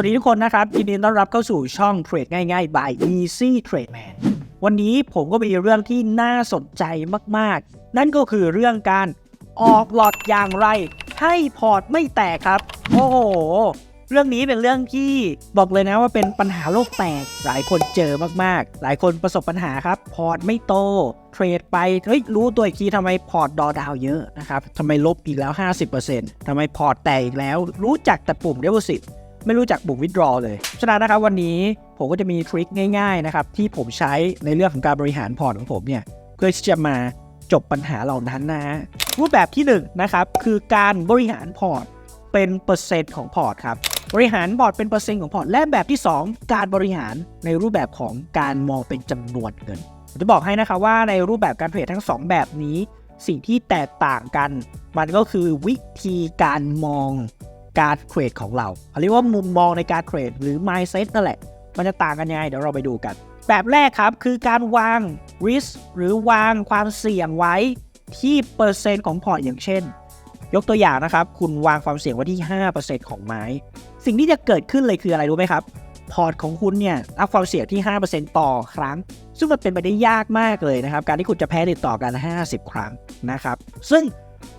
วัสดีทุกคนนะครับยินดีต้อนรับเข้าสู่ช่องเทรดง่ายๆ by Easy Trade Man วันนี้ผมก็มีเรื่องที่น่าสนใจมากๆ นั่นก็คือเรื่องการออกหลอดอย่างไร ให้พอร์ตไม่แตกครับ โอ้โห เรื่องนี้เป็นเรื่องที่บอกเลยนะว่าเป็นปัญหาโลกแตก หลายคนเจอมากๆ หลายคนประสบปัญหาครับ พอร์ตไม่โต เทรดไปเฮ้ยรู้ตัวอีกทีทำไมพอร์ตดอดาวเยอะนะครับทำไมลบอีกแล้ว 50%ทำไมพอร์ตแตกอีกแล้ว รู้จักแต่ปุ่ม deposit ไม่รู้จักปุ่ม withdraw เลย ฉะนั้นนะครับวันนี้ผมก็จะมีทริคง่ายๆนะครับที่ผมใช้ในเรื่องของการบริหารพอร์ตของผมเนี่ยเพื่อที่จะมาจบปัญหาเหล่านั้นนะฮะรูปแบบที่1นงนะครับคือการบริหารพอร์ตเป็นเปอร์เซ็นต์ของพอร์ตครับบริหารพอร์ตเป็นเปอร์เซ็นต์ของพอร์ตและแบบที่ 2 การบริหารในรูปแบบของการมองเป็นจำนวนเงินผมจะบอกให้นะครับว่าในรูปแบบการเทรดทั้ง 2 แบบนี้ สิ่งที่แตกต่างกัน มันก็คือวิธีการมอง การเทรดของเราเรียกว่ามุมมองในการเทรดหรือ mindset นั่นแหละ มันจะต่างกันยังไงเดี๋ยวเราไปดูกัน แบบแรกครับคือการวาง risk หรือวางความเสี่ยงไว้ที่เปอร์เซ็นต์ของพอร์ตอย่างเช่น ยกตัวอย่างนะครับ คุณวางความเสี่ยงไว้ที่ 5%ของไม้ สิ่งที่จะเกิดขึ้นเลยคืออะไรรู้ไหมครับ พอร์ตของคุณเนี่ยรับความเสี่ยงที่ 5%ต่อครั้ง ซึ่งมันเป็นไปได้ยากมากเลยนะครับ การที่คุณจะแพ้ติดต่อกัน 50 ครั้งนะครับ ซึ่ง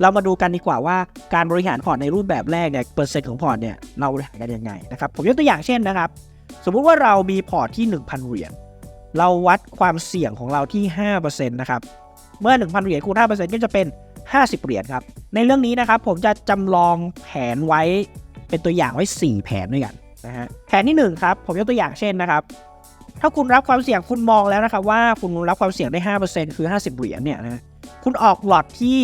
เรามาดูกันดีกว่าว่าการบริหารพอร์ตในรูปแบบแรกเนี่ยเปอร์เซ็นต์ของพอร์ตเนี่ยเราบริหารกันยังไงนะครับผมยกตัวอย่างเช่นนะครับ สมมุติว่าเรามีพอร์ตที่ 1,000 เหรียญเราวัดความเสี่ยงของเราที่5%นะครับเมื่อ 1,000 เหรียญคูณ5%ก็จะเป็น 50 เหรียญครับ ในเรื่องนี้นะครับผมจะจำลองแผนไว้เป็นตัวอย่างไว้ 4 แผนด้วยกันนะฮะแผนที่ 1 ครับ ผมยกตัวอย่างเช่นนะครับ ถ้าคุณรับความเสี่ยงคุณมองแล้วนะครับว่าคุณรับความเสี่ยงได้ 5%คือ 50 เหรียญเนี่ยนะ คุณออกหลอดที่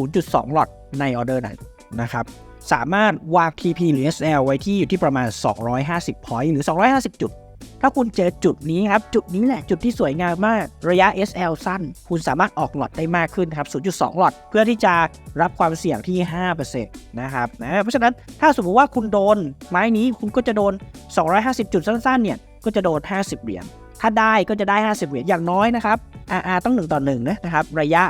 0.2 หลอดในออเดอร์นั้นนะครับสามารถวาง TP หรือ SL ไว้ที่อยู่ที่ประมาณ 250 point หรือ 250 จุด ถ้าคุณเจอจุดนี้ครับ จุดนี้แหละ จุดที่สวยงามมาก ระยะ SL สั้น คุณสามารถออกหลอดได้มากขึ้นครับ 0.2 หลอด เพื่อที่จะรับความเสี่ยงที่ 5%นะครับนะเพราะฉะนั้นถ้าสมมติว่าคุณโดนไม้นี้คุณก็จะโดน 250 จุดสั้น ๆ เนี่ย ก็จะโดน 50 เหรียญ ถ้าได้ก็จะได้ 50 เหรียญอย่างน้อยนะครับ RR ต้อง 1 ต่อ1นะนะครับ ระยะ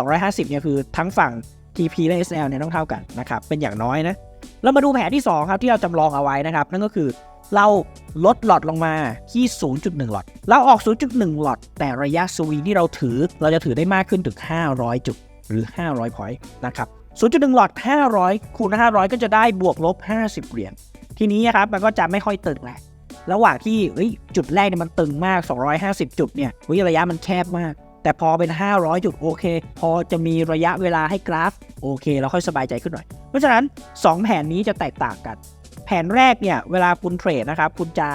250 เนี่ยคือทั้งฝั่ง TP และ SL เนี่ยต้องเท่ากันนะครับ เป็นอย่างน้อยนะ เรามาดูแผนที่ 2 ครับ ที่เราจำลองเอาไว้นะครับ นั่นก็คือเราลดหลอดลงมาที่ 0.1 หลอด เราออก 0.1 หลอด แต่ระยะสวิงที่เราถือ เราจะถือได้มากขึ้นถึง 500 จุด หรือ 500 พอยต์นะครับ 0.1 หลอด 500 คูณ 500 ก็จะได้บวกลบ 50 เหรียญ ทีนี้ครับ มันก็จะไม่ค่อยตึงแหละ ระหว่างที่เอ้ยจุดแรกเนี่ยมันตึงมาก 250 จุดเนี่ยวิระยะมันแคบมาก แต่พอเป็น 500 จุดโอเค พอจะมีระยะเวลาให้กราฟโอเค เราค่อยสบายใจขึ้นหน่อย เพราะฉะนั้น 2 แผนนี้จะแตกต่างกัน แผนแรกเนี่ยเวลาคุณเทรดนะครับคุณจะ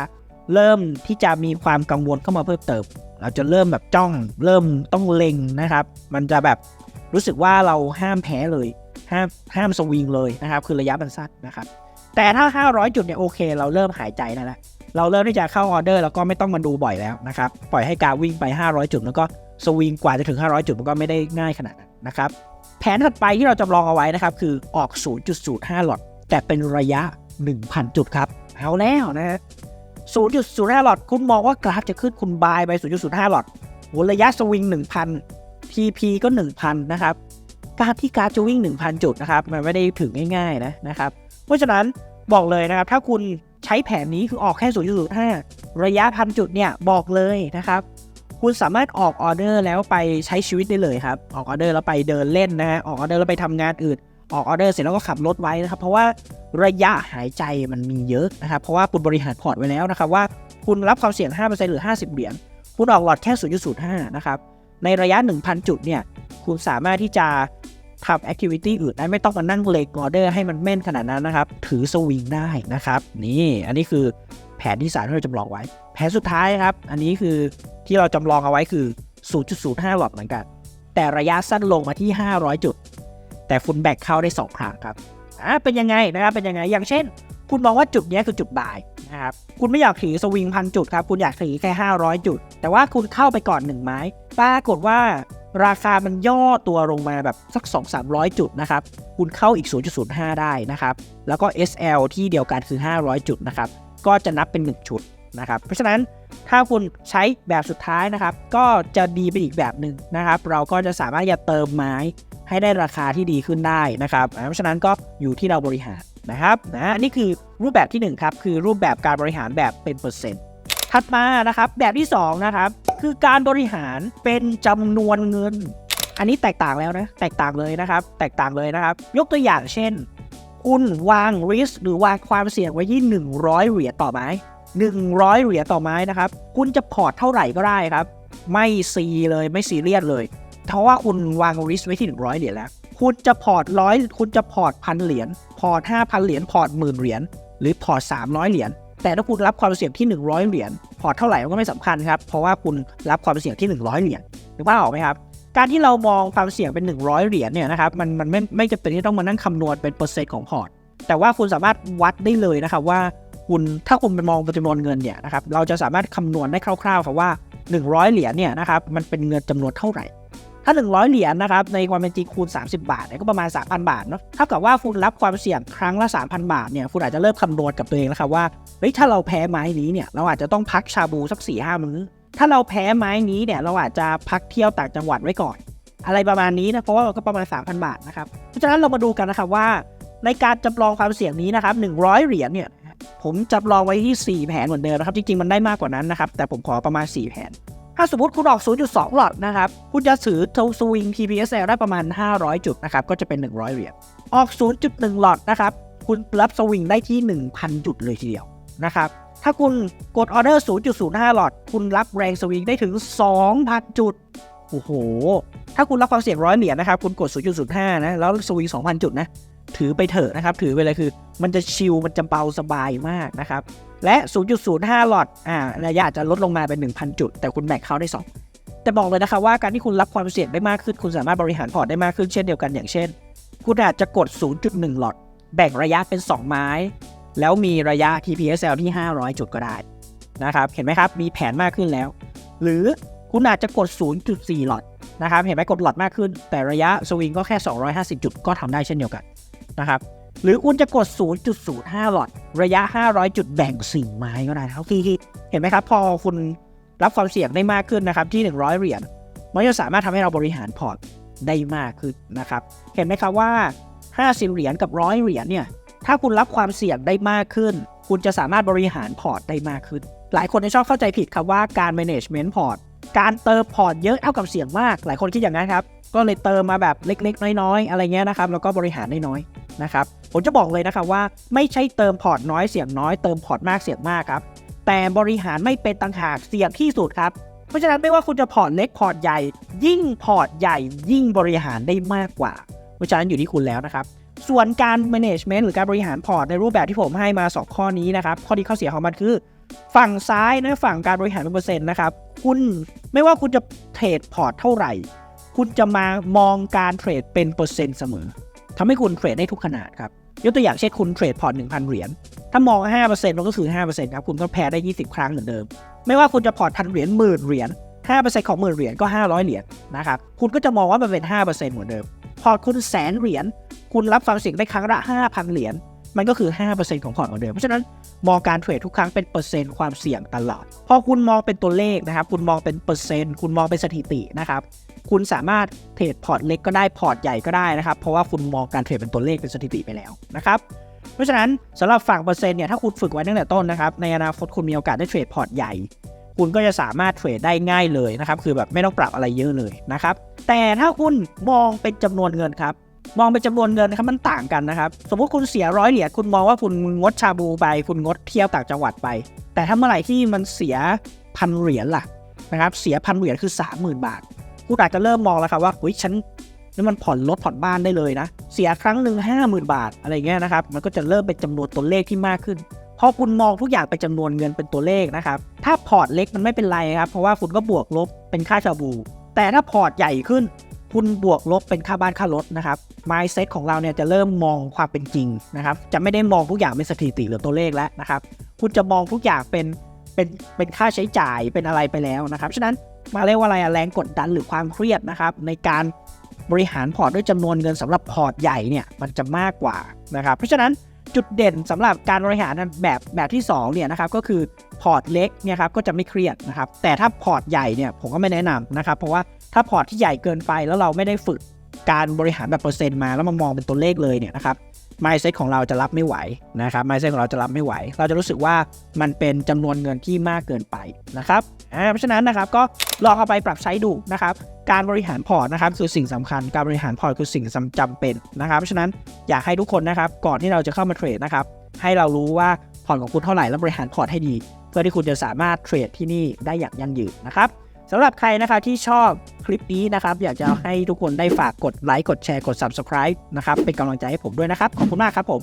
เริ่มที่จะมีความกังวลเข้ามาเพิ่มเติม เราจะเริ่มแบบจ้องเริ่มต้องเล็งนะครับ มันจะแบบรู้สึกว่าเราห้ามแพ้เลย ห้ามห้ามสวิงเลยนะครับ คือระยะมันสั้นนะครับ แต่ถ้า 500 จุดเนี่ยโอเค เราเริ่มหายใจได้แล้ว เราเริ่มที่จะเข้าออเดอร์แล้วก็ไม่ต้องมาดูบ่อยแล้วนะครับ ปล่อยให้กาวิ่งไป 500 จุด แล้วก็สวิงกว่าจะถึง 500 จุดมันก็ไม่ได้ง่ายขนาดนั้นนะครับแผนถัดไปที่เราจำลองเอาไว้นะครับ คือออก 0.05 หลอด แต่เป็นระยะ 1,000 จุดครับ เอาแล้วนะฮะ0.05 หลอด คุณมองว่ากราฟจะขึ้นคุณบายไป 0.05 หลอดโหระยะสวิง 1,000 TP ก็ 1,000 นะครับ การที่กราฟจะวิ่ง 1,000 จุดนะครับ มันไม่ได้ถึงง่ายๆนะนะครับ เพราะฉะนั้นบอกเลยนะครับ ถ้าคุณ ใช้แผนนี้คือออกแค่0.05 ระยะพันจุดเนี่ยบอกเลยนะครับ คุณสามารถออกออเดอร์แล้วไปใช้ชีวิตได้เลยครับ ออกออเดอร์แล้วไปเดินเล่นนะฮะ ออกออเดอร์แล้วไปทำงานอื่น ออกออเดอร์เสร็จแล้วก็ขับรถไว้นะครับ เพราะว่าระยะหายใจมันมีเยอะนะครับ เพราะว่าคุณบริหารพอร์ตไว้แล้วนะครับว่าคุณรับความเสี่ยง 5%หรือ 50 เหรียญ คุณออกหลอดแค่ 0.05 นะครับ ในระยะ 1,000 จุดเนี่ย คุณสามารถที่จะ ทำแอคทิวิตี้อื่นได้ไม่ต้องมานั่งเลกออเดอร์ให้มันแม่นขนาดนั้นนะครับ ถือสวิงได้นะครับ นี่อันนี้คือแผนที่สามที่เราจำลองไว้ แผนสุดท้ายครับ อันนี้คือที่เราจำลองเอาไว้คือ 0.05หลอดเหมือนกัน แต่ระยะสั้นลงมาที่ 500 จุด แต่คุณแบกเข้าได้2ครั้งครับอ่าเป็นยังไงนะครับเป็นยังไงอย่างเช่น คุณมองว่าจุดนี้คือจุดบ่ายนะครับคุณไม่อยากถือสวิงพันจุดครับ คุณอยากถือแค่ 500 จุด แต่ว่าคุณเข้าไปก่อน 1 ไม้ ปรากฏว่า ราคามันย่อตัวลงมาแบบสัก 2-300 จุดนะครับ คุณเข้าอีก 0.05 ได้นะครับ แล้วก็ SL ที่เดียวกันคือ 500 จุดนะครับ ก็จะนับเป็น 1 ชุดนะครับ เพราะฉะนั้นถ้าคุณใช้แบบสุดท้ายนะครับ ก็จะดีไปอีกแบบหนึ่งนะครับ เราก็จะสามารถจะเติมไม้ให้ได้ราคาที่ดีขึ้นได้นะครับ เพราะฉะนั้นก็อยู่ที่เราบริหารนะครับนะนนี่คือรูปแบบที่หนึ่งครับคือรูปแบบการบริหารแบบเป็นเปอร์เซ็นต์ ถัดมานะครับแบบที่สองนะครับคือการบริหารเป็นจำนวนเงิน อันนี้แตกต่างแล้วนะ แตกต่างเลยนะครับ แตกต่างเลยนะครับ ยกตัวอย่างเช่น คุณวาง risk หรือวางความเสี่ยงไว้ที่100 เหรียญต่อไม้ 100 เหรียญต่อไม้นะครับ คุณจะพอร์ตเท่าไหร่ก็ได้ครับ ไม่ซีเลยไม่ซีเรียสเลย เพราะว่าคุณวาง risk ไว้ที่ 100 เหรียญแล้ว คุณจะพอร์ตร้อยคุณจะพอร์ตพันเหรียญ พอร์ต5,000เหรียญ พอร์ตหมื่นเหรียญ หรือพอร์ต300เหรียญ แต่ถ้าคุณรับความเสี่ยงที่ 100 เหรียญพอร์ตเท่าไหร่มันก็ไม่สำคัญครับ เพราะว่าคุณรับความเสี่ยงที่ 100 เหรียญนึกภาออกไหมครับ การที่เรามองความเสี่ยงเป็น 100 เหรียญเนี่ยนะครับมันมันไม่ไม่จำเป็นที่ต้องมานั่งคำนวณเป็นเปอร์เซ็นต์ของพอร์ตแต่ว่าคุณสามารถวัดได้เลยนะครับว่าคุณถ้าคุณไปมองจำนวนเงินเนี่ยนะครับเราจะสามารถคำนวณได้คร่าวๆครับว่า 100 เหรียญเนี่ยนะครับมันเป็นเงินจำนวนเท่าไหร่ ถ้า 100 เหรียญนะครับในความเป็นจริงคูณ 30 บาทเนี่ยก็ประมาณ 3,000 บาทเนาะเท่ากับว่าคุณรับความเสี่ยงครั้งละ 3,000 บาทเนี่ยคุณอาจจะเริ่มคำนวณกับตัวเองแล้วครับว่าเฮ้ยถ้าเราแพ้ไม้นี้เนี่ยเราอาจจะต้องพักชาบูสัก4ี่ห้ามื้อถ้าเราแพ้ไม้นี้เนี่ยเราอาจจะพักเที่ยวต่างจังหวัดไว้ก่อน อะไรประมาณนี้นะเพราะว่าเราก็ประมาณ 3,000 บาทนะครับเพราะฉะนั้นเรามาดูกันนะครับว่า ในการจำลองความเสี่ยงนี้นะครับ100 เหรียญเนี่ยผมจำลองไว้ที่ 4 แผนเหมือนเดิมนะครับ จริงๆ มันได้มากกว่านั้นนะครับ แต่ผมขอประมาณ 4 แผน ถ้าสมมติคุณออก 0.2 หลอดนะครับ คุณจะถือทสวิง TPSL ได้ประมาณ 500 จุดนะครับ ก็จะเป็น 100 เหรียญ ออก 0.1 หลอดนะครับ คุณรับสวิงได้ที่ 1,000 จุดเลยทีเดียวนะครับ ถ้าคุณกดออเดอร์ 0.05 หลอด คุณรับแรงสวิงได้ถึง 2,000 จุด โอ้โห ถ้าคุณรับความเสี่ยงร้อยเหรียญนะครับ คุณกด 0.05 นะ แล้วสวิง 2,000 จุดนะ ถือไปเถอะนะครับ ถือไปเลยคือ มันจะชิลมันจะเบาสบายมากนะครับ และ 0.05 หลอดอ่าระยะจะลดลงมาเป็น 1,000 จุด แต่คุณแบกเข้าได้ 2 แต่บอกเลยนะครับว่าการที่คุณรับความเสี่ยงได้มากขึ้น คุณสามารถบริหารพอร์ตได้มากขึ้นเช่นเดียวกันอย่างเช่น คุณอาจจะกด 0.1 หลอด แบ่งระยะเป็น 2 ไม้ แล้วมีระยะ TPSL ที่ 500 จุดก็ได้นะครับเห็นไหมครับมีแผนมากขึ้นแล้ว หรือคุณอาจจะกด 0.4 หลอดนะครับ เห็นไหมกดหลอดมากขึ้น แต่ระยะสวิงก็แค่ 250 จุดก็ทำได้เช่นเดียวกัน นะครับ หรือคุณจะกด 0.05 หลอด ระยะ 500 จุดแบ่ง4ไม้ก็ได้ครับคือเห็นไหมครับ พอคุณรับความเสี่ยงได้มากขึ้นนะครับที่ 100 เหรียญมันจะสามารถทำให้เราบริหารพอร์ตได้มากขึ้นนะครับ เห็นไหมครับว่า 50 เหรียญกับ 100 เหรียญเนี่ย ถ้าคุณรับความเสี่ยงได้มากขึ้น คุณจะสามารถบริหารพอร์ตได้มากขึ้น หลายคนจะชอบเข้าใจผิดครับว่าการ management พอร์ต การเติมพอร์ตเยอะเท่ากับเสี่ยงมาก หลายคนคิดอย่างนั้นครับ ก็เลยเติมมาแบบเล็ก ๆ น้อย ๆ อะไรเงี้ยนะครับ แล้วก็บริหารได้น้อย นะครับ ผมจะบอกเลยนะครับว่าไม่ใช่เติมพอร์ตน้อยเสี่ยงน้อยเติมพอร์ตมากเสี่ยงมากครับ แต่บริหารไม่เป็นต่างหากเสี่ยงที่สุดครับ เพราะฉะนั้นไม่ว่าคุณจะพอร์ตเล็กพอร์ตใหญ่ ยิ่งพอร์ตใหญ่ ยิ่งบริหารได้มากกว่า เพราะฉะนั้นอยู่ที่คุณแล้วนะครับ ส่วนการ management หรือการบริหารพอร์ตในรูปแบบที่ผมให้มา 2 ข้อนี้นะครับ ข้อดีข้อเสียของมันคือ ฝั่งซ้ายนะฝั่งการบริหารเป็นเปอร์เซ็นต์นะครับ คุณไม่ว่าคุณจะเทรดพอร์ตเท่าไหร่ คุณจะมามองการเทรดเป็นเปอร์เซ็นต์เสมอ ทำให้คุณเทรดได้ทุกขนาดครับ ยกตัวอย่างเช่นคุณเทรดพอร์ต1,000เหรียญ ถ้ามอง 5%มันก็คือ5%ครับ คุณก็แพ้ได้ 20 ครั้งเหมือนเดิม ไม่ว่าคุณจะพอร์ตพันเหรียญหมื่นเหรียญ5%ของหมื่นเหรียญก็ 500 เหรียญนะครับ คุณก็จะมองว่ามันเป็น 5%เหมือนเดิม พอร์ตคุณแสนเหรียญ คุณรับความเสียงได้ครั้งละ 5,000 เหรียญ มันก็คือ 5%ของพอร์ตเหมือนเดิม เพราะฉะนั้นมองการเทรดทุกครั้งเป็นเปอร์เซ็นต์ความเสี่ยงตลอด พอคุณมองเป็นตัวเลขนะครับ คุณมองเป็นเปอร์เซ็นต์ คุณมองเป็นสถิตินะครับ คุณสามารถเทรดพอร์ตเล็กก็ได้พอร์ตใหญ่ก็ได้นะครับ เพราะว่าคุณมองการเทรดเป็นตัวเลขเป็นสถิติไปแล้วนะครับเพราะฉะนั้นสำหรับฝั่งเปอร์เซ็นต์เนี่ยถ้าคุณฝึกไว้ตั้งแต่ต้นนะครับในอนาคตคุณมีโอกาสได้เทรดพอร์ตใหญ่ คุณก็จะสามารถเทรดได้ง่ายเลยนะครับคือแบบไม่ต้องปรับอะไรเยอะเลยนะครับแต่ถ้าคุณมองเป็นจำนวนเงินครับมองเป็นจำนวนเงินนะครับมันต่างกันนะครับ สมมติคุณเสียร้อยเหรียญคุณมองว่าคุณงดชาบูไป คุณงดเที่ยวต่างจังหวัดไป แต่ถ้าเมื่อไหร่ที่มันเสียพันเหรียญล่ะนะครับเสียพันเหรียญคือ 30,000 บาท คุณอาจจะเริ่มมองแล้วครับว่าอุ้ยฉันนี่มันผ่อนรถผ่อนบ้านได้เลยนะ เสียครั้งหนึ่งห้าหมื่นบาทอะไรเงี้ยนะครับ มันก็จะเริ่มเป็นจำนวนตัวเลขที่มากขึ้นพอคุณมองทุกอย่างเป็นจำนวนเงินเป็นตัวเลขนะครับ ถ้าพอร์ตเล็กมันไม่เป็นไรครับ เพราะว่าคุณก็บวกลบเป็นค่าชาบู แต่ถ้าพอร์ตใหญ่ขึ้น คุณบวกลบเป็นค่าบ้านค่ารถนะครับ mindset ของเราเนี่ยจะเริ่มมองความเป็นจริงนะครับ จะไม่ได้มองทุกอย่างเป็นสถิติหรือตัวเลขแล้วนะครับ คุณจะมองทุกอย่างเป็นเป็นเป็นค่าใช้จ่ายเป็นอะไรไปแล้วนะครับ ฉะนั้น มาเรียกว่าอะไรอะแรงกดดันหรือความเครียดนะครับ ในการบริหารพอร์ตด้วยจำนวนเงินสำหรับพอร์ตใหญ่เนี่ยมันจะมากกว่านะครับ เพราะฉะนั้นจุดเด่นสำหรับการบริหารแบบแบบที่2เนี่ยนะครับก็คือพอร์ตเล็กเนี่ยครับก็จะไม่เครียดนะครับแต่ถ้าพอร์ตใหญ่เนี่ยผมก็ไม่แนะนำนะครับเพราะว่าถ้าพอร์ตที่ใหญ่เกินไปแล้วเราไม่ได้ฝึกการบริหารแบบเปอร์เซ็นต์มาแล้วมามองเป็นตัวเลขเลยเนี่ยนะครับ mindset ของเราจะรับไม่ไหวนะครับ mindset ของเราจะรับไม่ไหว เราจะรู้สึกว่ามันเป็นจำนวนเงินที่มากเกินไปนะครับเพราะฉะนั้นนะครับก็ลองเอาไปปรับใช้ดูนะครับ การบริหารพอร์ตนะครับคือสิ่งสำคัญ การบริหารพอร์ตคือสิ่งจำเป็นนะครับ เพราะฉะนั้นอยากให้ทุกคนนะครับก่อนที่เราจะเข้ามาเทรดนะครับให้เรารู้ว่าพอร์ตของคุณเท่าไหร่แล้วบริหารพอร์ตให้ดี เพื่อที่คุณจะสามารถเทรดที่นี่ได้อย่างยั่งยืนนะครับ สำหรับใครนะครับที่ชอบคลิปนี้นะครับ อยากจะให้ทุกคนได้ฝากกดไลค์กดแชร์กด subscribe นะครับ เป็นกำลังใจให้ผมด้วยนะครับ ขอบคุณมากครับผม